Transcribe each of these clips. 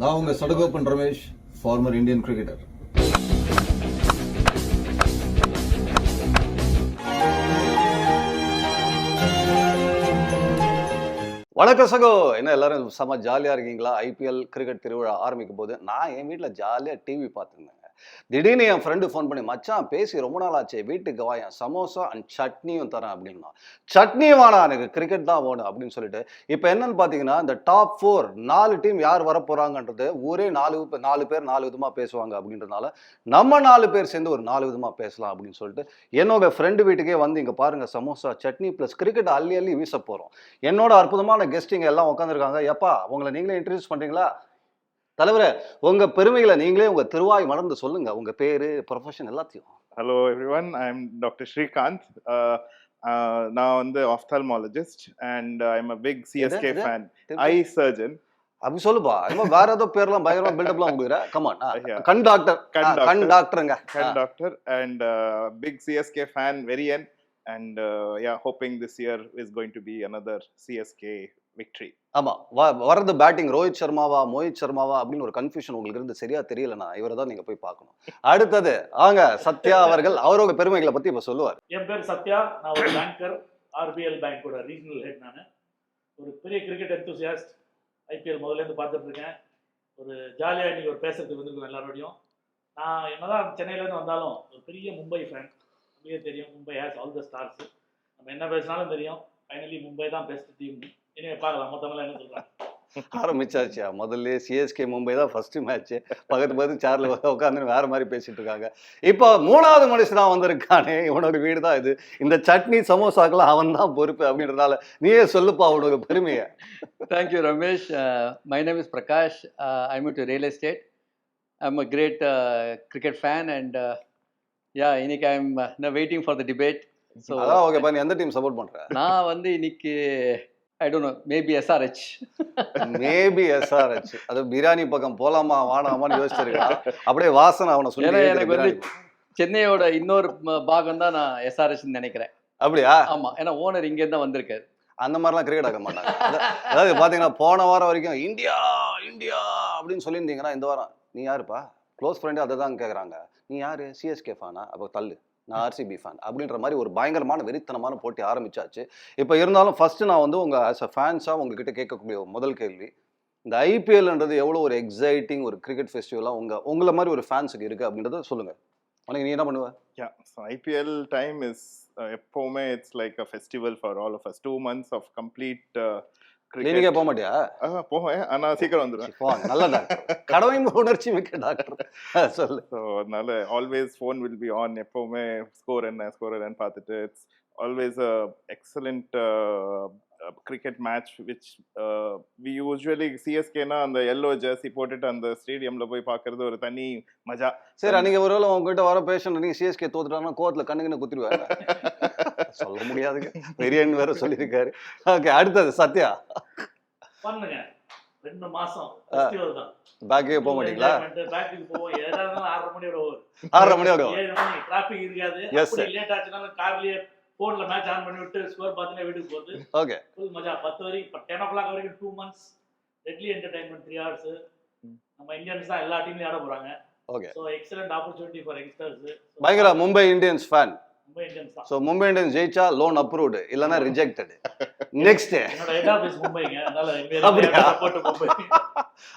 நான் உங்க Sadagoppan Ramesh former Indian cricketer வணக்கம் சகோ. என்ன எல்லாரும் செம்ம ஜாலியாக இருக்கீங்களா? ஐபிஎல் கிரிக்கெட் திருவிழா ஆரம்பிக்கும் போது நான் என் வீட்டில் ஜாலியாக டிவி பார்த்துருந்தேன். திடீர்னு என் ஃப்ரெண்டு ஃபோன் பண்ணி மச்சான் பேசி ரொம்ப நாள் ஆச்சு வீட்டுக்கு வாயன் சமோசா அண்ட் சட்னியும் தரேன் அப்படின்னா சட்னி வேணாம் எனக்கு கிரிக்கெட் தான் வேணும் அப்படின்னு சொல்லிட்டு இப்போ என்னன்னு பார்த்தீங்கன்னா இந்த டாப் ஃபோர் நாலு டீம் யார் வர போகிறாங்கன்றது ஊரே நாலு நாலு பேர் நாலு விதமாக பேசுவாங்க அப்படின்றதுனால நம்ம நாலு பேர் சேர்ந்து ஒரு நாலு விதமாக பேசலாம் அப்படின்னு சொல்லிட்டு என்னோட ஃப்ரெண்டு வீட்டுக்கே வந்து இங்கே பாருங்க சமோசா சட்னி ப்ளஸ் கிரிக்கெட் அள்ளி அள்ளி வீச போகிறோம் என்னோட அற்புதமான கெஸ்டிங் எல்லாம் உட்காந்துருக்காங்க எப்பா உங்களை நீங்களே இன்ட்ரடியூஸ் பண்ணுறீங்களா தலைவரே உங்க பெருமைகளை நீங்களே உங்க திருவாய் மறந்து சொல்லுங்க உங்க பேரு ப்ரொஃபஷன் எல்லாத்தையும் I'm Dr. Srikanth. Uh, uh, now I'm the ophthalmologist and I'm a big CSK எது? fan, eye surgeon. அப்படி சொல்லுப்பா இன்னும் வேற ஏதோ பேர்லாம் பயங்கரமா பில்டப்லாம் கொடுக்குற கமான். கண் டாக்டர் கண் ஆ, கண் doctor. டாக்டருங்க Hand doctor and uh, big CSK fan, very end. And uh, yeah, hoping this year is going to be another CSK victory. ஆமா. வ- வர்றது பேட்டிங் ரோஹித் சர்மாவா மோஹித் சர்மாவா அப்படின்னு ஒரு கன்ஃபியூஷன் உங்களுக்கு இருந்து சரியா தெரியலனா இவரை தான் நீங்க போய் பார்க்கணும். அடுத்தது ஆங்க சத்யா அவர்கள் அவரோட பெருமைகளை பத்தி இப்ப சொல்லுவார். என் பேர் சத்யா. நான் ஒரு பேங்கர் ஆர்பிஎல் பேங்கோட ரீஜனல் ஹெட் நான். ஒரு பெரிய கிரிக்கெட் எந்தூசியாஸ்ட் ஐபிஎல் முதல்லேருந்து பார்த்துட்டு இருக்கேன் ஒரு ஜாலியாக இன்னைக்கு ஒரு பேசுறதுக்கு வந்திருக்கோம் எல்லாரோடையும். நான் என்னதான் சென்னையிலேருந்து வந்தாலும் ஒரு பெரிய மும்பை ஃபேன் உங்களுக்கே தெரியும் Mumbai has all the stars நம்ம என்ன பேசினாலும் தெரியும். ஃபைனலி மும்பை தான் பெஸ்ட் டீம் இனிமே பார்க்கலாம் மொத்தமெல்லாம் என்ன சொல்கிறாங்க ஆரம்பிச்சாச்சியா முதல்ல சிஎஸ்கே மும்பை தான் ஃபர்ஸ்ட் மேட்ச் பக்கத்து பக்கத்து சேர்ல உட்காந்து வேற மாதிரி பேசிட்டு இருக்காங்க இப்போ மூணாவது மனுஷனா வந்திருக்கானே இவனோட வீடு தான் இது இந்த சட்னி சமோசாக்கெல்லாம் அவன் தான் பொறுப்பு அப்படின்றதால நீயே சொல்லுப்பா அவனோட பெருமையை Thank you, Ramesh. My name is Prakash. Uh, I'm into real estate. I'm a great uh, cricket fan, and uh, yeah, இன்னைக்கு I'm now waiting for the debate. So அதான் ஓகேப்பா நீ எந்த டீம் சப்போர்ட் பண்ற நான் வந்து இன்னைக்கு I don't know maybe SRH maybe SRH அது பிரியாணி பக்கம் போலாமா வாடாமான்னு யோசிச்சிருக்கான். அப்படியே வாசனை அவனை சொல்லி எனக்கு வந்து. சென்னையோட இன்னொரு பாகம் தான் நான் எஸ்ஆர்ஹெச் நினைக்கிறேன். அப்படியா? ஆமா ஏன்னா ஓனர் இங்க தான் வந்திருக்காரு. அந்த மாதிரிலாம் கிரிக்கெட் ஆக்க மாட்டாங்க. அத- அதாவது பாத்தீங்கன்னா போன வாரம் வரைக்கும் இந்தியா இந்தியா அப்படின்னு சொல்லியிருந்தீங்கன்னா இந்த வாரம் நீ யாருப்பா? க்ளோஸ் ஃப்ரெண்டு அதை தான் கேட்குறாங்க நீ யாரு? சிஎஸ்கே ஃபேனா அப்போ தள்ளு. நான் ஆர்சிபி ஃபேன் அப்படின்ற மாதிரி ஒரு பயங்கரமான வெறித்தனமான போட்டி ஆரம்பிச்சாச்சு. இப்போ இருந்தாலும் ஃபர்ஸ்ட் நான் வந்து உங்க ஆஸ் அ ஃபேன்ஸாக உங்ககிட்ட கேட்கக்கூடிய ஒரு முதல் கேள்வி இந்த ஐபிஎல்ன்றது எவ்வளோ ஒரு எக்ஸைட்டிங் ஒரு கிரிக்கெட் ஃபெஸ்டிவலாக உங்க உங்களை மாதிரி ஒரு ஃபேன்ஸுக்கு இருக்கு அப்படின்றத சொல்லுங்க. உனக்கு நீ என்ன பண்ணுவ? Yeah, so IPL time is uh, எப்பவுமே like a festival for all of us. Two months of complete uh, கிளினிக்கே. போக மாட்டியா? போவேன். ஆனா சீக்கிரம் வந்துடுவேன். போ, நல்ல டாக்டர் கடமை உணர்ச்சி மிக்க டாக்டர் சொல்லு. ஸோ அதனால always phone will be on எப்போவுமே ஸ்கோர் என்ன ஸ்கோர் என்னன்னு பார்த்துட்டு it's always excellent cricket match which we usually சிஎஸ்கேனா அந்த எல்லோ ஜெர்சி போட்டுட்டு அந்த ஸ்டேடியம்ல போய் பார்க்கறது ஒரு தனி மஜா. சரி அன்னைக்கு ஒருவேளை உங்ககிட்ட வர பேஷண்ட் நீங்க சிஎஸ்கே தோத்துட்டாங்கன்னா கோவத்துல கண்ணுக்குன்னு குத்திடுவாங்க சொல்ல முடியாதுங்க. பெரியன்னு வேற சொல்லியிருக்காரு. ஓகே அடுத்தது சத்யா. பண்ணுங்க. ரெண்டு மாசம் பேக்கே போக மாட்டீங்களா? பேக்குக்கு போவோம். ஏதாவது இருந்தாலும் ஆறரை மணியோட ஓவர் ஆறரை மணி ஏழு மணி. டிராபிக் இருக்காது. லேட் ஆச்சுனாலும் கார்லயே போன்ல மேட்ச் ஆன் பண்ணி விட்டு ஸ்கோர் பார்த்துட்டு வீட்டுக்கு போகுது ஓகே ஃபுல் மஜா. பத்து வரைக்கும் டென் ஓ கிளாக் வரைக்கும் two months deadly entertainment three hours நம்ம இந்தியன்ஸ் தான் எல்லா டீம்லயும் ஆட போறாங்க. Okay so excellent opportunity for youngsters பயங்கர Mumbai Indians fan Mumbai Indians தான். ஸோ மும்பை இந்தியன்ஸ் ஜெயிச்சா லோன் அப்ரூவ்டு இல்லைன்னா ரிஜெக்டட் நெக்ஸ்ட் என்னோட ஹெட் ஆஃபீஸ் மும்பைங்க. அதனால அப்படியா? சப்போர்ட் மும்பை.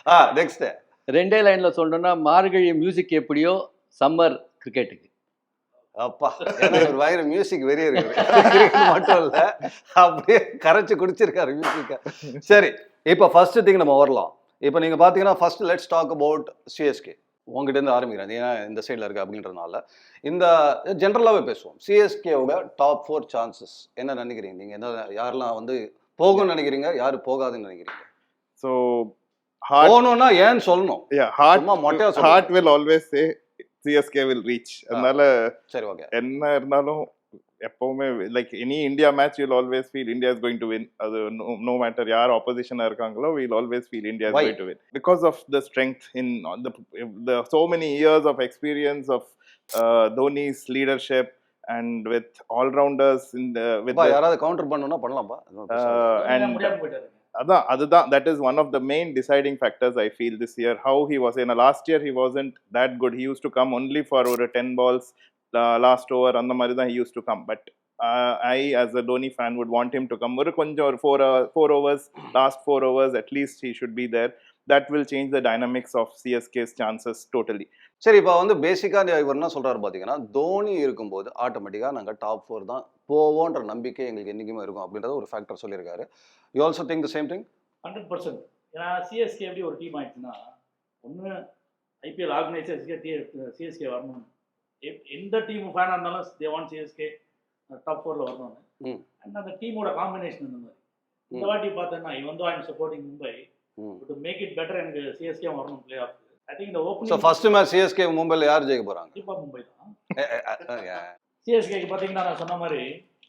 ஆ நெக்ஸ்ட் ரெண்டே லைன்ல சொல்லணும்னா மார்கழி மியூசிக் எப்படியோ சம்மர் கிரிக்கெட்டுக்கு அப்பா. ஒரு பயங்கர மியூசிக் வெறிய இருக்குது மட்டும் இல்ல அப்படியே கரைச்சு குடிச்சிருக்காரு மியூசிக்க சரி இப்போ ஃபர்ஸ்ட் திங் நம்ம வரலாம் இப்போ நீங்க பாத்தீங்கன்னா first let's talk about CSK உங்ககிட்ட இருந்து ஆரம்பிக்கிறேன். ஏன்னா இந்த சைடில் இருக்கு அப்படின்றதுனால. இந்த ஜென்ரலாகவே பேசுவோம். சிஎஸ்கேவோட டாப் ஃபோர் சான்சஸ் என்ன நினைக்கிறீங்க? நீங்க என்ன யாரெல்லாம் வந்து போகும்னு நினைக்கிறீங்க? யாரு போகாதுன்னு நினைக்கிறீங்க? ஸோ ஹார்ட் போகணும்னா ஏன்னு சொல்லணும்? Yeah heart. Heart will always say CSK will reach அதனால சரி ஓகே என்ன இருந்தாலும் எப்பவுமே like any India match will always feel India is going to win அது நோ மேட்டர் யார் ஆப்போசிஷனா இருக்காங்களோ will always feel India is? Going to win because of the strength in the so many years of experience of Dhoni's leadership and with allrounders in the with யாராவது counter பண்ணணும்னா பண்ணலாம்ப்பா அது ஒண்ணும் பிரச்சனை இல்ல. and முடியாம போயிட்டாரு அதான் அதுதான் that is one of the main deciding factors I feel this year. How he was in a last year he wasn't that good. He used to come only for ஒரு 10 balls uh, last over அந்த மாதிரி தான் he used to come. But uh, I as a Dhoni fan would want him to come ஒரு கொஞ்சம் ஒரு four uh, four overs last four overs at least he should That will change the dynamics of CSK's chances totally. சரி இப்போ வந்து பேசிக்காக இவர் என்ன சொல்றாரு பார்த்தீங்கன்னா தோனி இருக்கும்போது ஆட்டோமேட்டிக்காக நாங்கள் டாப் ஃபோர் தான் போவோன்ற நம்பிக்கை எங்களுக்கு என்றைக்குமே இருக்கும் அப்படின்றத ஒரு ஃபேக்டர் சொல்லியிருக்காரு you also think the same thing hundred percent ஏன்னா சிஎஸ்கே எப்படி ஒரு டீம் ஆயிடுச்சுன்னா ஒன்று ஐபிஎல் ஆர்கனைசர்ஸ்க்கே டி சிஎஸ்கே வரணும் எந்த டீம் ஃபேனாக இருந்தாலும் தே வாண்ட் சிஎஸ்கே டாப் ஃபோரில் வரணும்னு ம். அண்ட் அந்த டீமோட காம்பினேஷன் இந்த மாதிரி இந்த. வாட்டி பார்த்தேன்னா இவன் தான் I'm supporting Mumbai to make it better எனக்கு சிஎஸ்கே வரணும் பிளே ஆஃப் ஐ திங்க் இந்த so opening first match CSK மும்பையில் யார் ஜெயிக்க போகிறாங்க கண்டிப்பாக மும்பை தான். சிஎஸ்கேக்கு பார்த்தீங்கன்னா நான் சொன்ன மாதிரி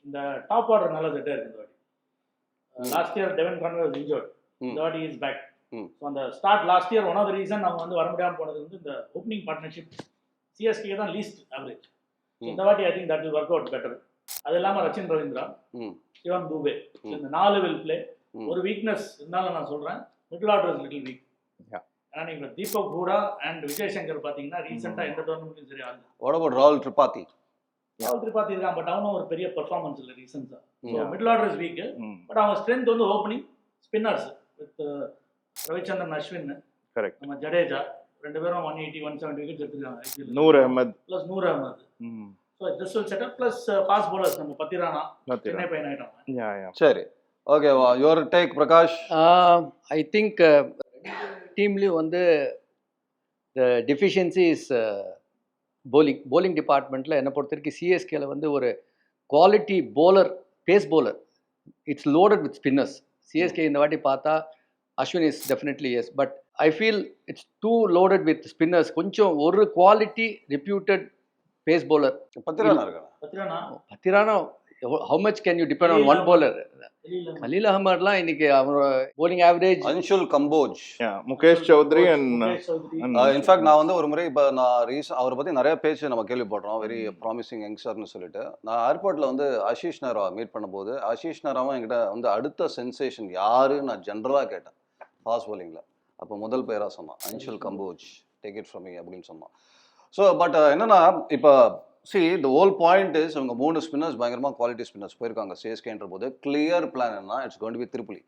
இந்த டாப் ஆர்டர் நல்ல செட்டாக இருக்கு இந்த வாட்டி. Last year Devon Conway was injured. இந்த வாட்டி இஸ் பேக். ஸோ அந்த start last year one of the reason அவங்க வந்து வர முடியாமல் போனது வந்து இந்த ஓப்பனிங் பார்ட்னர்ஷிப் சிஎஸ்கே தான் லீஸ்ட் ஆவரேஜ். இந்த வாட்டி I think that will work out better அது இல்லாமல் ரச்சின் ரவீந்திரா சிவன் தூபே. இந்த நாலு வில் பிளே. ஒரு வீக்னஸ் இருந்தாலும் நான் சொல்கிறேன் middle order is little weak. ஏன்னா நீங்கள் தீபக் ஹூடா அண்ட் விஜய் சங்கர் பார்த்தீங்கன்னா ரீசெண்டாக எந்த டோர்னமெண்ட்லையும் சரி ஆகல. வாட் அபவுட் ராகுல் திரிபாத்தி ராகுல் திரிபாத்தி இருக்கான் பட் அவனும் ஒரு பெரிய பெர்ஃபார்மன்ஸ் இல்லை ரீசன்ஸாக so. Middle order is weak but அவங்க ஸ்ட்ரென்த் வந்து opening spinners with Ravichandran Ashwin correct. நம்ம ஜடேஜா ரெண்டு பேரும் one eighty one seventy wickets எடுத்துருக்காங்க Noor Ahmed. Plus Noor Ahmed Mm, so this will setup plus fast bowlers நம்ம பத்திரானா. சென்னை பையன் yeah. சரி. ஓகேவா your take Prakash I think டீம்லேயும் வந்து டெஃபிஷியன்சி இஸ் bowling bowling டிபார்ட்மெண்ட்டில் என்னை பொறுத்த வரைக்கும் சிஎஸ்கேல வந்து ஒரு quality bowler pace bowler. It's loaded with spinners CSK இந்த வாட்டி பார்த்தா Ashwin is definitely yes but I feel it's too loaded with spinners கொஞ்சம் ஒரு quality reputed pace bowler. Pathirana Pathirana? How much can you depend on one bowler? வெளியில கலீல் அகமட்லாம் இன்னைக்கு அவரோட bowling average Anshul Kamboj. Uh, Mukesh Choudhary and in fact நான் வந்து ஒரு முறை இப்போ நான் ரீசன் அவரை பற்றி நிறைய பேச்சு நம்ம கேள்விப்படுறோம் வெரி ப்ராமிசிங் யங்ஸ்டர்னு சொல்லிட்டு. நான் ஏர்போர்ட்டில் வந்து ஆஷிஷ் நேரா மீட் பண்ணும்போது ஆஷிஷ் நேராவும் என்கிட்ட வந்து அடுத்த சென்சேஷன் யாரு நான் ஜென்ரலாக கேட்டேன். ஃபாஸ்ட் bowlingல. அப்போ முதல் பேராக சொன்னான். Anshul Kamboj take it from me அப்படின்னு சொன்னான். ஸோ பட் என்னன்னா இப்போ see the whole point is இவங்க மூணு ஸ்பின்னர்ஸ் பயங்கரமாக குவாலிட்டி ஸ்பின்னர்ஸ் போயிருக்காங்க. சிஎஸ்கேன்ற போது கிளியர் பிளான் என்ன இட்ஸ் to be திருப்புலி.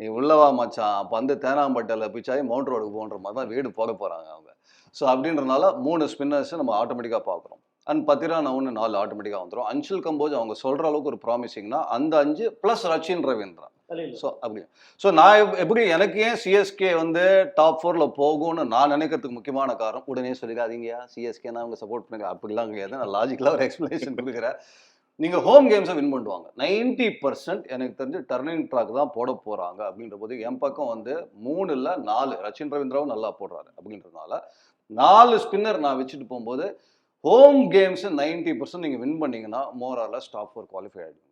நீ உள்ளவா மச்சான். பந்து தேனாம்பட்டில் பிச்சாயி மவுண்ட் ரோடுக்கு போன்ற மாதிரி தான் வீடு போக போகிறாங்க அவங்க. ஸோ அப்படின்றனால மூணு ஸ்பின்னர்ஸ் நம்ம ஆட்டோமேட்டிக்காக பார்க்குறோம். அண்ட் பத்திரானா ஒன்று நாலு ஆட்டோமேட்டிக்காக வந்துடும் அன்ஷுல் கம்போஜ் அவங்க சொல்கிற அளவுக்கு ஒரு ப்ராமிசிங்னா அந்த அஞ்சு ப்ளஸ் ரச்சின் ரவீந்திரா தலையில ஸோ அப்படி ஸோ நான் எப்- எப்படி எனக்கு ஏன் சிஎஸ்கே வந்து டாப் ஃபோரில் போகும்னு நான் நினைக்கிறதுக்கு முக்கியமான காரணம் உடனே சொல்லிக்காதீங்கயா சிஎஸ்கே நான் அவங்க சப்போர்ட் பண்ணுங்க. அப்படிலாம் கிடையாது. நான் லாஜிக்கலாக ஒரு எக்ஸ்பிளேஷன் கொடுக்குறேன். நீங்கள் ஹோம் கேம்ஸை வின் பண்ணுவாங்க. நைன்டி பர்சன்ட் எனக்கு தெரிஞ்சு டர்னிங் ட்ராக் தான் போட போகிறாங்க அப்படின்ற போது என் பக்கம் வந்து மூணு இல்லை நாலு ரச்சின் ரவீந்திராவும் நல்லா போடுறாரு அப்படின்றதுனால நாலு ஸ்பின்னர் நான் வச்சுட்டு போகும்போது ஹோம் கேம்ஸ் நைன்டி பர்சன்ட் நீங்கள் வின் பண்ணீங்கன்னா மோர் ஸ்டாப் ஃபோர் குவாலிஃபை ஆகிடுவீங்க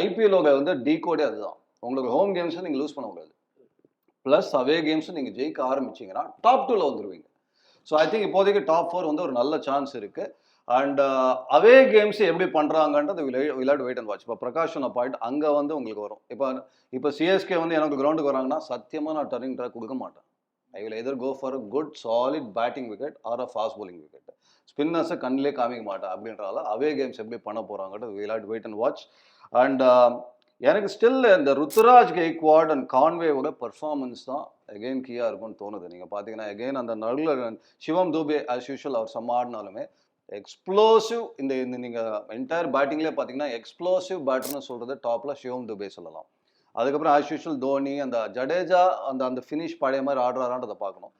ஐபிஎல்லோட வந்து டீ கோடே அதுதான். உங்களுக்கு ஹோம் கேம்ஸை நீங்கள் லூஸ் பண்ண முடியாது. ப்ளஸ் அவே கேம்ஸும் நீங்கள் ஜெயிக்க ஆரம்பிச்சிங்கன்னா டாப் டூவில் வந்துருவீங்க. ஸோ ஐ திங்க் இப்போதைக்கு டாப் ஃபோர் வந்து ஒரு நல்ல சான்ஸ் இருக்குது அண்ட் அவே கேம்ஸ் எப்படி பண்ணுறாங்கன்றது விளையாட்டு வெயிட் அண்ட் வாட்ச் இப்போ பிரகாஷன் பாயிண்ட் அங்கே வந்து உங்களுக்கு வரும். இப்போ இப்போ சிஎஸ்கே வந்து எனக்கு கிரவுண்டுக்கு வராங்கன்னா சத்தியமாக நான் டர்னிங் ட்ராக் கொடுக்க மாட்டேன். I will either go for a good solid batting wicket or a fast bowling wicket ஸ்பின்னர்ஸை கண்ணிலே காமிக்க மாட்டேன் அப்படின்றதால அவே கேம்ஸ் எப்படி பண்ண போகிறாங்கன்றது விளையாட்டு வெயிட் அண்ட் வாட்ச் அண்ட் எனக்கு ஸ்டில் இந்த ருத்துராஜ் கெய்க்வாட் அண்ட் கான்வேவோட பர்ஃபார்மன்ஸ் தான் எகெயின் கீயாக இருக்கும்னு தோணுது. நீங்கள் பார்த்தீங்கன்னா எகெயின் அந்த நடுவில் சிவம் தூபே ஆஸ் யூஷுவல் அவர் செம்ம ஆடினாலுமே எக்ஸ்ப்ளோசிவ் இந்த இந்த நீங்கள் என்டையர் பேட்டிங்லேயே பார்த்தீங்கன்னா எக்ஸ்ப்ளோசிவ் பேட்டர்னு சொல்கிறது டாப்பில் சிவம் துபே சொல்லலாம். அதுக்கப்புறம் ஆஸ் யூஷுவல் தோனி அந்த ஜடேஜா அந்த அந்த ஃபினிஷ் பழைய மாதிரி ஆடுறாரான்றதை பார்க்கணும்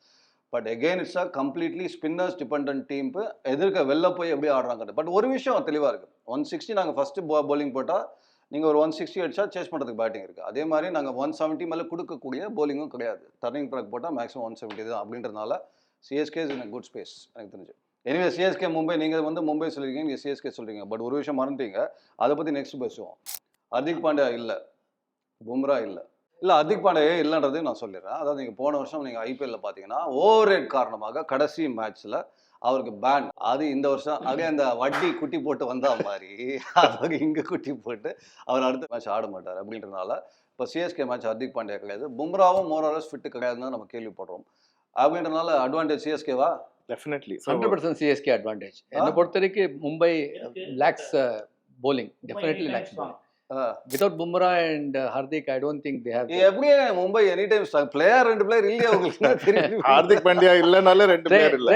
but again it's a completely spinners depend டீம்பு எதிர்க்க வெளில போய் எப்படி ஆடுறாங்க பட் ஒரு விஷயம் தெளிவாக இருக்குது ஒன் சிக்ஸ்டி நாங்கள் ஃபஸ்ட்டு பவுலிங் போட்டால் நீங்கள் ஒரு ஒன் சிக்ஸ்டி அடிச்சா சேஸ் பண்ணுறதுக்கு பேட்டிங் இருக்குது அதே மாதிரி நாங்கள் ஒன் செவன்ட்டி மேலே கொடுக்கக்கூடிய போலிங்கும் கிடையாது. டர்னிங் ட்ராக் போட்டால் மேக்ஸிமம் ஒன் செவன்ட்டி தான் அப்படின்றதுனால CSK is in good space எனக்கு தெரிஞ்சு. எனிவே சிஎஸ்கே மும்பை நீங்கள் வந்து மும்பை சொல்லியிருக்கீங்க நீங்கள் சிஎஸ்கே சொல்கிறீங்க பட் ஒரு விஷயம் மறந்துட்டீங்க அதை பற்றி நெக்ஸ்ட் பேசுவோம். ஹர்திக் பாண்டியா இல்லை. பும்ரா இல்லை. இல்லை ஹர்திக் பாண்டியா இல்லைன்றதையும் நான் சொல்லிடுறேன். அதாவது நீங்கள் போன வருஷம் நீங்கள் ஐபிஎல்ல பார்த்தீங்கன்னா ஓவர் ரேட் காரணமாக கடைசி மேட்ச்சில் அவருக்கு பேன் அது இந்த வருஷம் அதே அந்த வட்டி குட்டி போட்டு வந்தா மாதிரி. அது இங்கே குட்டி போட்டு அவர் அடுத்த மேட்ச் ஆட மாட்டார் அப்படின்றனால இப்போ சிஎஸ்கே மேட்ச் ஹர்திக் பாண்டியா கிடையாது. பும்ராவும் மோராலஸ் ஃபிட் கிடையாதுன்னு நம்ம கேள்விப்படுறோம். அப்படின்றனால அட்வான்டேஜ் சிஎஸ்கேவா. So, hundred percent CSK advantage என்னை பொறுத்த வரைக்கும் Mumbai lacks bowling. Definitely lacks without Bumrah and Hardik I don't think they have எப்படி மும்பை எனி டைம் பிளேயர் ரெண்டு பிளேயர் இல்லையா உங்களுக்கு? தெரியும் Hardik Pandya இல்லனால ரெண்டு பேர் இல்ல.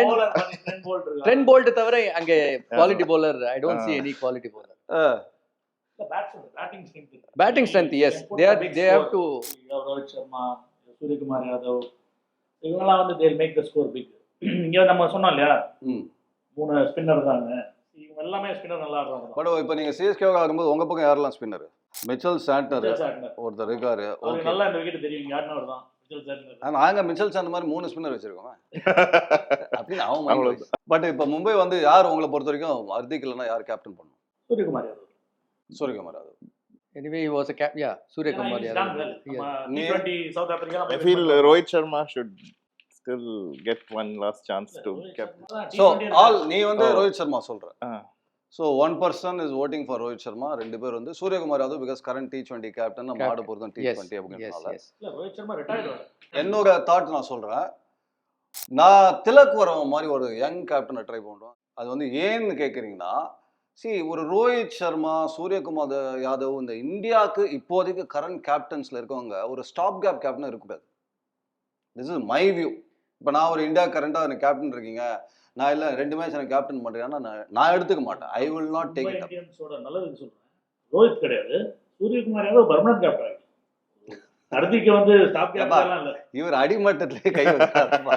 ட்ரெண்ட் போல்ட் தவிர அங்கே quality bowler I don't see Ah. Any quality bowler இல்ல, batsman, batting strength இருக்கு. Batting strength as they are they have. To Rohit Sharma Suryakumar Yadav இவங்கெல்லாம் வந்து தேல் மேக் த ஸ்கோர் பிக் இங்க நம்ம சொன்னோம் இல்லையா? மூணு ஸ்பின்னர் இருக்காங்க. இவங்க எல்லாமே ஸ்பின்னர் நல்லா ஆடுறாங்க. பட் இப்போ நீங்க சிஎஸ்கே ஆகும்போது உங்க பக்கம் யாரெல்லாம் ஸ்பின்னர் மிச்சல் சாட்னர். ஒருத்தர் இருக்காரு. ஓகே நல்லா இந்த விக்கெட் தெரியும். யாருன்னு அவர் தான். நாங்க மிச்சல் சாண்டர் மாதிரி மூணு ஸ்பின்னர் வச்சிருக்கோம்? அப்படின்னு அவன் அவ்வளவுதான். பட் இப்போ மும்பை வந்து யார் உங்களை பொறுத்த வரைக்கும் ஹர்திக் இல்லைன்னா யார் கேப்டன் பண்ணும்? சூரியகுமார் யாதவ். சூரியகுமார் அது anyway he was a cap yeah Suryakumar. Yadav. நீ- T20 South Africa I feel uh, Rohit Sharma still get one last chance to captain. So all நீ வந்து. ரோஹித் சர்மா சொல்ற. So one person is voting for Rohit Sharma ரெண்டு பேர் வந்து Suryakumar Yadav because current T twenty captain நம்ம. ஆட போகிறதும் T twenty retired என்னோட தாட் நான் சொல்றேன் நான் திலக் வரவன் மாதிரி ஒரு யங் கேப்டனை ட்ரை பண்றோம் அது வந்து ஏன்னு கேட்குறீங்கன்னா சி ஒரு ரோஹித் சர்மா சூரியகுமார் யாதவ் இந்த இந்தியாவுக்கு இப்போதைக்கு கரண்ட் கேப்டன்ஸ்ல இருக்கவங்க ஒரு ஸ்டாப் கேப் கேப்டன் இருக்கக்கூடாது திஸ் இஸ் மை வியூ இப்போ நான் ஒரு இந்தியா கரண்டாக எனக்கு கேப்டன் இருக்கீங்க? நான் இல்லை ரெண்டு மேட்ச் எனக்கு கேப்டன் பண்ணுறேன்னா நான் நான் எடுத்துக்க மாட்டேன். I will not take it நல்லதுக்கு சொல்றேன். ரோஹித் கிடையாது. சூரியகுமார் யாதவ் பர்மனன்ட் கேப்டன் ஹர்திக்கு வந்து ஸ்டாப் ஏப்பா. கேப்டன் இல்ல. இவர் அடிமட்டத்திலே கை வைக்கிறாருப்பா.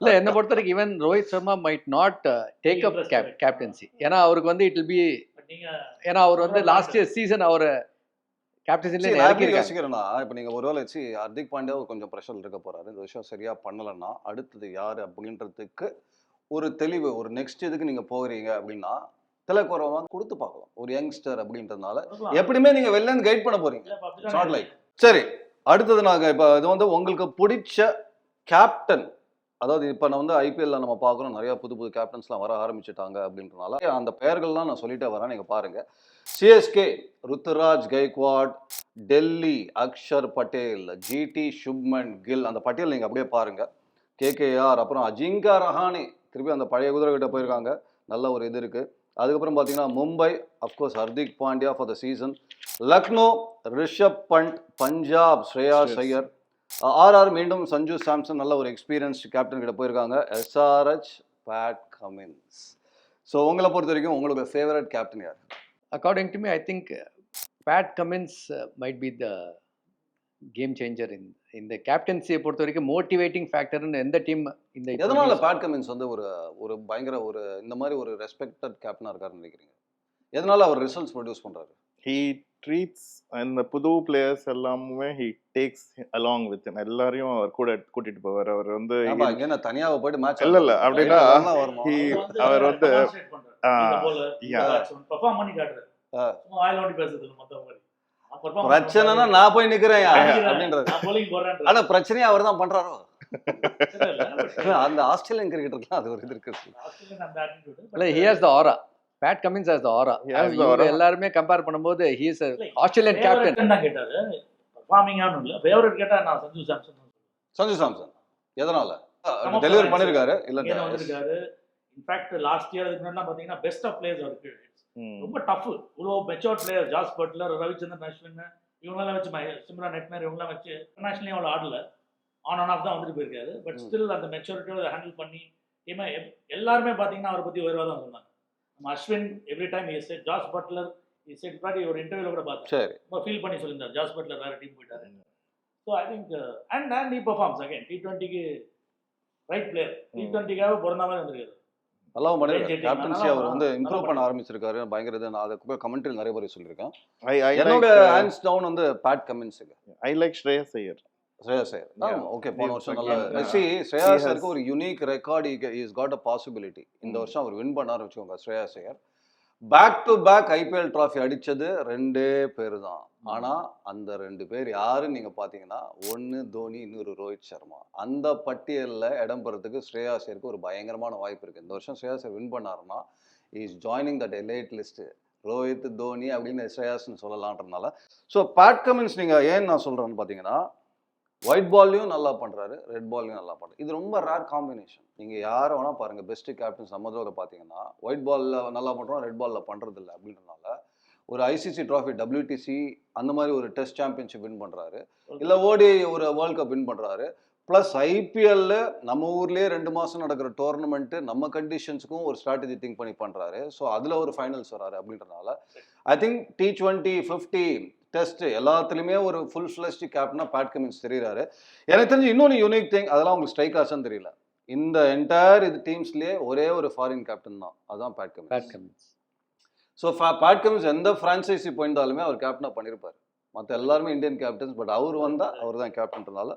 இல்ல என்ன பொறுத்த வரைக்கும் even Rohit Sharma might not take up. Captaincy ஏன்னா அவருக்கு வந்து இட் வில் பி ஏன்னா அவர் வந்து லாஸ்ட் இயர் சீசன் அவர் கேப்டன்சில இறக்கிருக்காங்க? யோசிக்கிறேன்னா இப்போ நீங்க ஒருவேளை சி ஹர்திக் பாண்டியா கொஞ்சம் ப்ரெஷர் இருக்க போறாரு. இந்த விஷயம் சரியா பண்ணலைன்னா அடுத்தது யாரு அப்படின்றதுக்கு ஒரு தெளிவு ஒரு நெக்ஸ்ட் இதுக்கு நீங்க போகிறீங்க அப்படின்னா திலக் வரவங்க கொடுத்து பார்க்கலாம். ஒரு யங்ஸ்டர் அப்படின்றதுனால. எப்படியுமே நீங்க வெளில இருந்து கைட் பண்ண போறீங்க. அப்படிதான் like. சரி அடுத்தது நாங்க இப்போ இது வந்து உங்களுக்கு பிடிச்ச கேப்டன் அதாவது இப்போ நான் வந்து ஐபிஎல்ல நம்ம பார்க்குறோம். நிறைய புது புது கேப்டன்ஸ்லாம் வர ஆரம்பிச்சிட்டாங்க அப்படின்றனால அந்த பெயர்கள்லாம் நான் சொல்லிட்டே வரேன். நீங்க பாருங்க. சிஎஸ்கே ருத்துராஜ் கைக்வாட் டெல்லி அக்ஷர் பட்டேல் ஜிடி சுப்மன் கில் அந்த பட்டியல் நீங்க அப்படியே பாருங்க. கேகேஆர் அப்புறம் அஜிங்கா ரஹானே திருப்பி அந்த பழைய குதிரை கிட்ட போயிருக்காங்க. நல்ல ஒரு இது இருக்கு. அதுக்கப்புறம் பார்த்தீங்கன்னா Mumbai of course Hardik Pandya for the season Lucknow Rishabh Pant Punjab Shreyas. Iyer. RR மீண்டும் சஞ்சு சாம்சன் நல்ல ஒரு எக்ஸ்பீரியன்ஸ் கேப்டன் கிட்ட போயிருக்காங்க. எஸ்ஆர்ஹெச் பேட் கமின்ஸ் ஸோ உங்களை பொறுத்த வரைக்கும் உங்களோட ஃபேவரட் கேப்டன் யார்? According to me I think Pat Cummins might be the game changer in இந்த கேப்டன்சியை பொறுத்த வரைக்கும் மோட்டிவேட்டிங் ஃபேக்டர்னு எந்த டீம் இந்த எதனால பேட் கமின்ஸ் வந்து ஒரு ஒரு பயங்கர ஒரு இந்த மாதிரி ஒரு ரெஸ்பெக்டட் கேப்டனா இருக்காருன்னு நினைக்கிறீங்க? எதனால அவர் ரிசல்ட்ஸ் ப்ரொடியூஸ் பண்றாரு? He treats அந்த புது பிளேயர்ஸ் எல்லாமே he takes along with him. எல்லாரையும் அவர் கூட கூட்டிட்டு போவார். அவர் வந்து தனியாவை போயிட்டு மேட்ச் இல்ல, இல்ல, அப்படின்னா அவர் வந்து பிரச்சனைனா. நான் போய் நிக்கிறேன். அப்படின்றது. ஆனா பிரச்சனையே அவர் தான் பண்றாரோ? அந்த ஆஸ்திரேலியன் கிரிக்கெட்டர்லாம் அது ஒரு இது இருக்கு இல்ல he has the aura Pat Cummins has the aura. எல்லாருமே கம்பேர் பண்ணும்போது ஹி இஸ் ஆஸ்திரேலியன் கேப்டன் தான் கேட்டாரு. Performing ஆன்னு இல்ல. Favorite கேட்டா நான் சஞ்சு சாம்சன். சஞ்சு சாம்சன் எதனால டெலிவரி. பண்ணிருக்காரு இல்ல வந்திருக்காரு. Last year அதுக்கு முன்னாடி பாத்தீங்கன்னா best of players அவருக்கு. ம், ரொம்ப டஃப் இவ்வளோ matured player Jos Buttler Ravichandran Ashwin இவங்கெல்லாம் வச்சு ம- சிம்ரன் நெட்மேர் இவங்கெல்லாம் வச்சு இன்டர்நேஷனலி அவ்வளோ ஆடல ஆன் அண்ட் ஆஃப் தான் வந்துட்டு போயிருக்காரு பட். ஸ்டில் அந்த மெச்சூரிட்டியோட ஹேண்டில் பண்ணி எல்லாருமே பார்த்தீங்கன்னா அவரை பற்றி உயர்வாக தான் சொன்னாங்க நம்ம Ashwin every time is Jos Buttler is set பாட்டி ஒரு இன்டர்வியூல கூட பார்த்தேன். சரி. ரொம்ப ஃபீல் பண்ணி சொல்லியிருந்தார். ஜாஸ் பட்லர் வேற டீம் போயிட்டாரு. So I think and and நீ பர்ஃபார்ம்ஸ் அகைன் டி டுவெண்ட்டிக்கு ரைட் பிளேயர் டி. டுவெண்ட்டிக்காக பிறந்த மாதிரி வந்திருக்காரு. நல்லாவும் பண்ணிருக்காரு கேப்டன்சி அவர் வந்து இம்ப்ரூவ் பண்ண. ஆரம்பிச்சிருக்காரு. பயங்கர நான் அதை கமெண்ட்ரி நிறைய பேர் சொல்லியிருக்கேன். என்னோட uh, ஹேண்ட்ஸ் டவுன் வந்து பேட் கமின்ஸுங்க I like Shreyas Iyer. Shreyas Iyer Yeah. Okay போன He's வருஷம் like- நல்ல yeah. சி ஸ்ரேயா He has- சாருக்கு ஒரு unique record is got a possibility இந்த. வருஷம் அவர் வின் பண்ணாரு வச்சுக்கோங்க Shreyas Iyer. Back to back IPL trophy அடிச்சது ரெண்டே பேர் தான். ஆனா அந்த ரெண்டு பேர் யாருன்னு நீங்க பாத்தீங்கன்னா ஒன்னு தோனி இன்னொரு ரோஹித் சர்மா. அந்த பட்டியல்ல இடம் ஸ்ரேயா சேருக்கு ஒரு பயங்கரமான வாய்ப்பு இருக்கு. இந்த வருஷம் ஸ்ரேயா சார் வின் பண்ணாருன்னா is joining that elite list Rohit Dhoni அப்படின்னு ஸ்ரேயாஸ்னு சொல்லலான்றதுனால. ஸோ பேட் கமின்ஸ் நீங்கள் ஏன் நான் சொல்கிறேன்னு பார்த்தீங்கன்னா ஒயிட் பால்லையும் நல்லா பண்ணுறாரு ரெட் பால்லையும் நல்லா பண்ணுறாரு இது ரொம்ப ரேர் காம்பினேஷன் நீங்கள் யாரை வேணால் பாருங்கள் பெஸ்ட் கேப்டன்ஸ் நம்ம தடவை பார்த்தீங்கன்னா ஒயிட் பாலில் நல்லா பண்ணுறோம் ரெட் பாலில் பண்ணுறது இல்லை அப்படின்றனால ஒரு ஐசிசி ட்ராஃபி WTC அந்த மாதிரி ஒரு டெஸ்ட் சாம்பியன்ஷிப் வின் பண்ணுறாரு இல்லை ஓடி ஒரு வேர்ல்ட் கப் வின் பண்ணுறாரு ப்ளஸ் ஐபிஎல்ல நம்ம ஊர்லேயே ரெண்டு மாதம் நடக்கிற டோர்னமெண்ட்டு நம்ம கண்டிஷன்ஸுக்கும் ஒரு ஸ்ட்ராட்டஜி திங்க் பண்ணி பண்ணுறாரு ஸோ அதில் ஒரு ஃபைனல்ஸ் வராரு அப்படின்றனால I think T twenty fifty test எல்லாத்துலேயுமே ஒரு ஃபுல் ஃப்ளெஸ்ட் கேப்டனாக பேட் கமின்ஸ் தெரியுறாரு. எனக்கு தெரிஞ்சு இன்னொன்று யூனிக் திங் அதெல்லாம் உங்களுக்கு ஸ்ட்ரைக் ஆச்சான்னு தெரியல. இந்த என்டையர் இது டீம்ஸ்லேயே ஒரே ஒரு ஃபாரின் கேப்டன் தான். அதுதான் Pat Pat Cummins Cummins so Pat Cummins எந்த ஃப்ரான்ச்சைசி போயிருந்தாலுமே அவர் கேப்டனாக பண்ணியிருப்பார் மற்ற எல்லாருமே இந்தியன் கேப்டன்ஸ் பட் அவர் வந்தால் அவர் தான் கேப்டன்றனால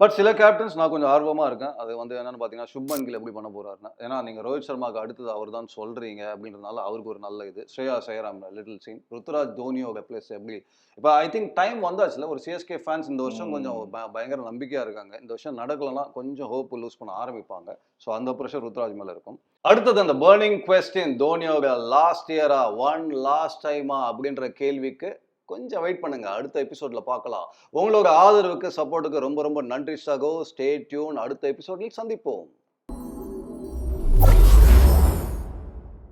பட் சில கேப்டன்ஸ் நான் கொஞ்சம் ஆர்வமாக இருக்கேன். அது வந்து என்னென்னு பார்த்தீங்கன்னா சுப்மன் கில் எப்படி பண்ண போறாருன்னா. ஏன்னா நீங்கள் ரோஹித் சர்மாக்கு அடுத்தது அவர் தான் சொல்கிறீங்க அப்படின்றதுனால அவருக்கு ஒரு நல்ல இது. ஸ்ரேயா சைராம் லிட்டில் சீன் ருத்துராஜ் தோனியோட பிளேஸ் எப்படி? இப்போ ஐ திங்க் டைம் வந்தாச்சுல. ஒரு சிஎஸ்கே ஃபேன்ஸ் இந்த வருஷம் கொஞ்சம் பயங்கர நம்பிக்கையாக இருக்காங்க. இந்த வருஷம் நடக்கலைன்னா கொஞ்சம் ஹோப் லூஸ் பண்ண ஆரம்பிப்பாங்க. ஸோ அந்த ப்ரெஷர் ருத்ராஜ் மேலே இருக்கும். அடுத்தது அந்த பேர்னிங் கொஸ்டின் தோனியோட லாஸ்ட் இயரா ஒன் லாஸ்ட் டைமா அப்படின்ற கேள்விக்கு கொஞ்சம் வெயிட் பண்ணுங்க. அடுத்த எபிசோட்ல பார்க்கலாம். உங்களோட ஆதரவுக்கு சப்போர்ட்டுக்கு ரொம்ப ரொம்ப நன்றி சகோ. ஸ்டே டியூன் அடுத்த எபிசோடில் சந்திப்போம்.